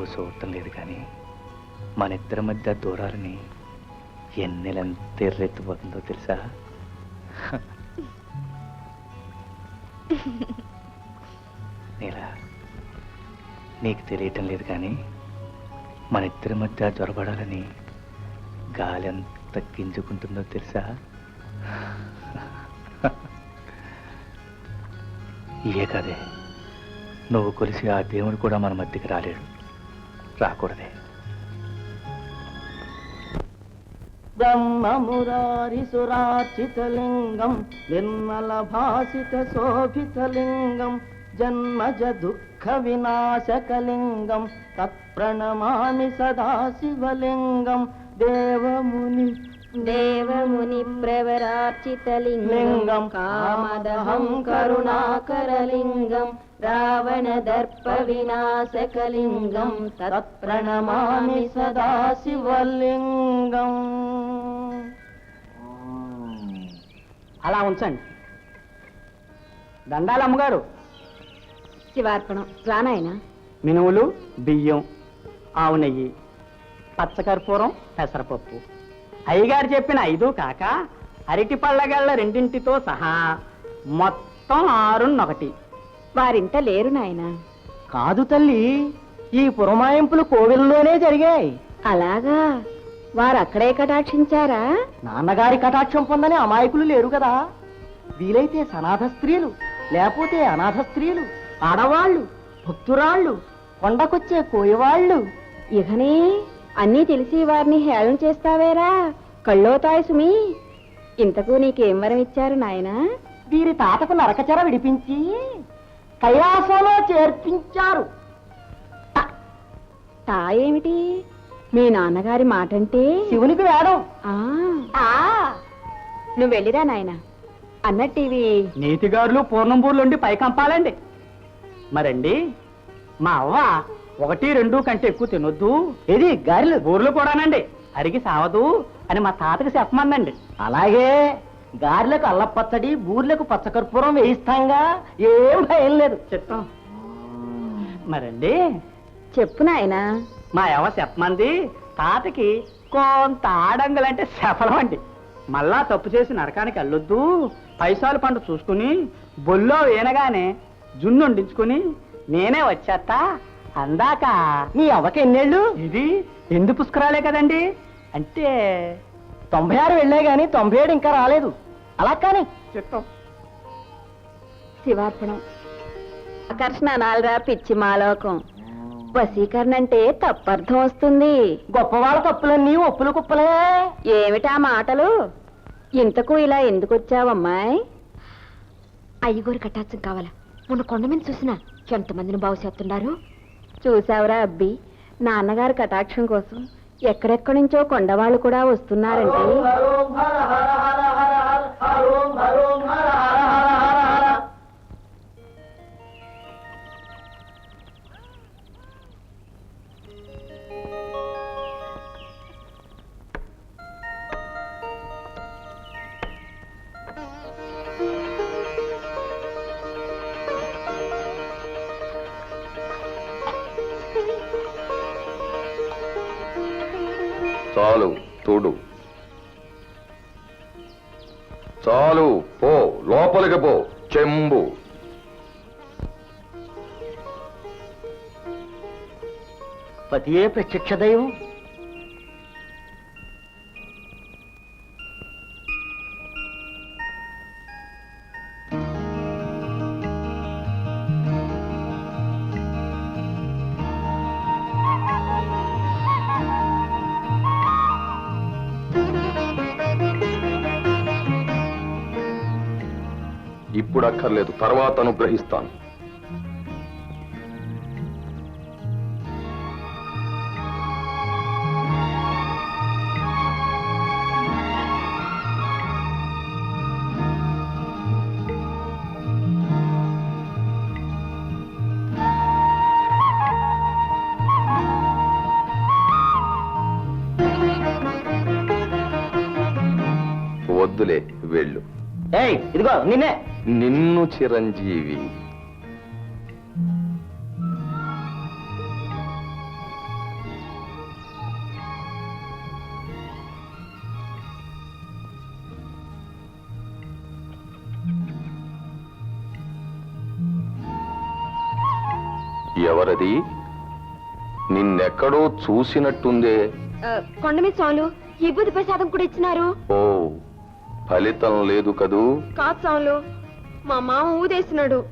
నువ్వు చూడటం లేదు కానీ మన ఇద్దరి మధ్య దూరాలని ఎన్నెలంత ఎర్రెత్తిపోతుందో తెలుసా? నీలా నీకు తెలియటం లేదు కానీ మన ఇద్దరి మధ్య జ్వరపడాలని గాలి ఎంత గింజుకుంటుందో తెలుసా? ఇయే కాదే నువ్వు కొలిసి ఆ దేవుడు కూడా మన మధ్యకి రాలేడు. రాకూడదే. బ్రహ్మమురారిసురార్చితలింగం నిర్మల భాసిత శోభితలింగం జన్మజ దుఃఖ వినాశకలింగం తత్ప్రణమామి సదాశివలింగం దేవముని దేవముని ప్రవరార్చితలింగం లింగం కామదహం కరుణాకరలింగం రావణ దర్ప వినాశకలింగం తత్ప్రణమామి సదాశివలింగం. అలా ఉంచండి. దండాలు అమ్మగారు శివార్పణం రానాయన మినువులు బియ్యం ఆవు నెయ్యి పచ్చకర్పూరం పెసరపప్పు. అయ్యగారు చెప్పిన ఐదు కాక అరటి పళ్ళగళ్ళ రెండింటితో సహా మొత్తం ఆరున్నొకటి. వారింట లేరు నాయన. కాదు తల్లి ఈ పురమాయింపులు కోవిల్లోనే జరిగాయి. అలాగా? వారు అక్కడే కటాక్షించారా? నాన్నగారి కటాక్షం పొందని అమాయకులు లేరు కదా. వీలైతే సనాథ స్త్రీలు లేకపోతే అనాథ స్త్రీలు ఆడవాళ్ళు భక్తురాళ్ళు కొండకొచ్చే కోయవాళ్ళు. ఇకనే అన్నీ తెలిసి వారిని హేళన చేస్తావేరా? కళ్ళోతాయి సుమి. ఇంతకు నీకేం వరం ఇచ్చారు నాయనా? వీరి తాతకు నరకచెర విడిపించి కైలాసంలో చేర్పించారు. తా ఏమిటి? మీ నాన్నగారి మాటంటే? శివునికి వేడం ఆ. నువ్వు వెళ్ళిరా నాయన. అన్నట్టివి. నీతిగారులు పూర్ణంబూర్లుండి పైకంపాలండి. మరండి మా అవ్వ ఒకటి రెండు కంటే ఎక్కువ తినొద్దు. ఏది గారెలు? బూర్లు కూడానండి. అరిగి సావదు అని మా తాతకి చెప్పమందండి. అలాగే గారెలకు అల్లపచ్చడి బూర్లకు పచ్చకర్పూరం వేయిస్తాంగా ఏం భయం లేదు. చెప్తాం. మరండి. చెప్పు నాయనా. మా ఎవ చెప్పమంది తాతకి కొంత ఆడంగులంటే శఫలం అండి. మళ్ళా తప్పు చేసి నరకానికి వెళ్ళొద్దు పైసాలు పంట చూసుకుని బొల్లో వేనగానే జున్ను వండించుకుని నేనే వచ్చేస్తా అందాక నీ అవ్వకి ఎన్నేళ్ళు? ఇది ఎందు పుష్కరాలే కదండి. అంటే తొంభై ఆరు వెళ్ళే గాని తొంభై ఏడు ఇంకా రాలేదు. అలా కానీ. చెప్తాం శివార్పణం. ఆకర్షణ అనాలరా పిచ్చి మాలోకం. వశీకరణ అంటే తప్పర్థం వస్తుంది. గొప్పవాళ్ళ తప్పులన్నీ ఒప్పులు కుప్పలే. ఏమిటా మాటలు? ఇంతకు ఇలా ఎందుకు వచ్చావమ్మాయి అయ్యగోరు కట్టాల్సిన కావాలా? మొన్న కొండ మీద చూసినా ఎంతమందిని బాగు చేస్తున్నారు చూసావురా అబ్బి. నాన్నగారి కటాక్షం కోసం ఎక్కడెక్కడి నుంచో కొండవాళ్ళు కూడా వస్తున్నారంటే. చాలు తోడు. చాలు పో లోపలికి పో చెంబు. పతియే ప్రత్యక్ష దైవం. ఇప్పుడు అక్కర్లేదు తర్వాత అనుగ్రహిస్తాను. వద్దులే వెళ్ళు. ఇదిగో నిన్నే. నిన్ను చిరంజీవి. ఎవరది? నిన్నెక్కడో చూసినట్టుందే. కొండమి చాలు ఈ బుద్ధి ప్రసాదం కూడా ఇచ్చినారు. ఓ. ఫలితం లేదు కదూ? కాదు స్వాములు మా మామ ఊదేసినాడు.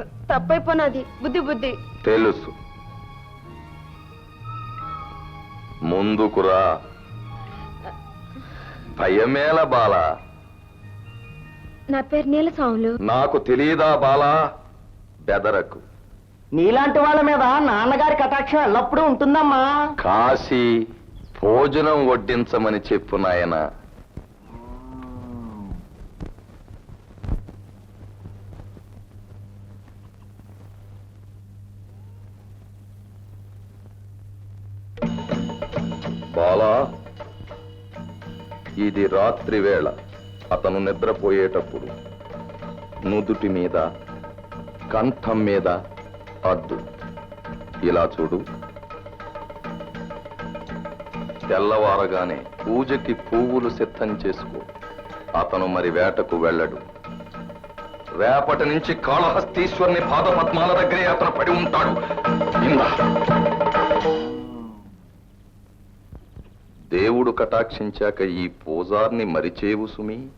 తప్పైపోనాది బుద్ధి బుద్ధి. తెలుసు. ముందుకురా భయమేల బాల. నా పేరు నీల స్వాములు నాకు తెలియదా బాలా? బెదరకు. నీలాంటి వాళ్ళ మీద నాన్నగారి కటాక్షం ఎల్లప్పుడూ ఉంటుందమ్మా. కాశీ భోజనం వడ్డించమని చెప్పు నాయన. బాలా ఇది రాత్రి వేళ. అతను నిద్రపోయేటప్పుడు నుదుటి మీద కంఠం మీద అద్దు. ఇలా చూడు. తెల్లవారగానే పూజకి పువ్వులు సిద్ధం చేసుకో. అతను మరి వేటకు వెళ్ళడు. రేపటి నుంచి కాళహస్తీశ్వరుని పాదపద్మాల దగ్గరే అతను పడి ఉంటాడు. ఇందా. దేవుడు కటాక్షించాక ఈ పూజార్ని మరిచేవు సుమి.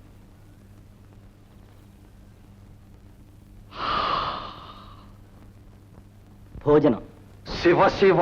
భోజనం. శివ శివ!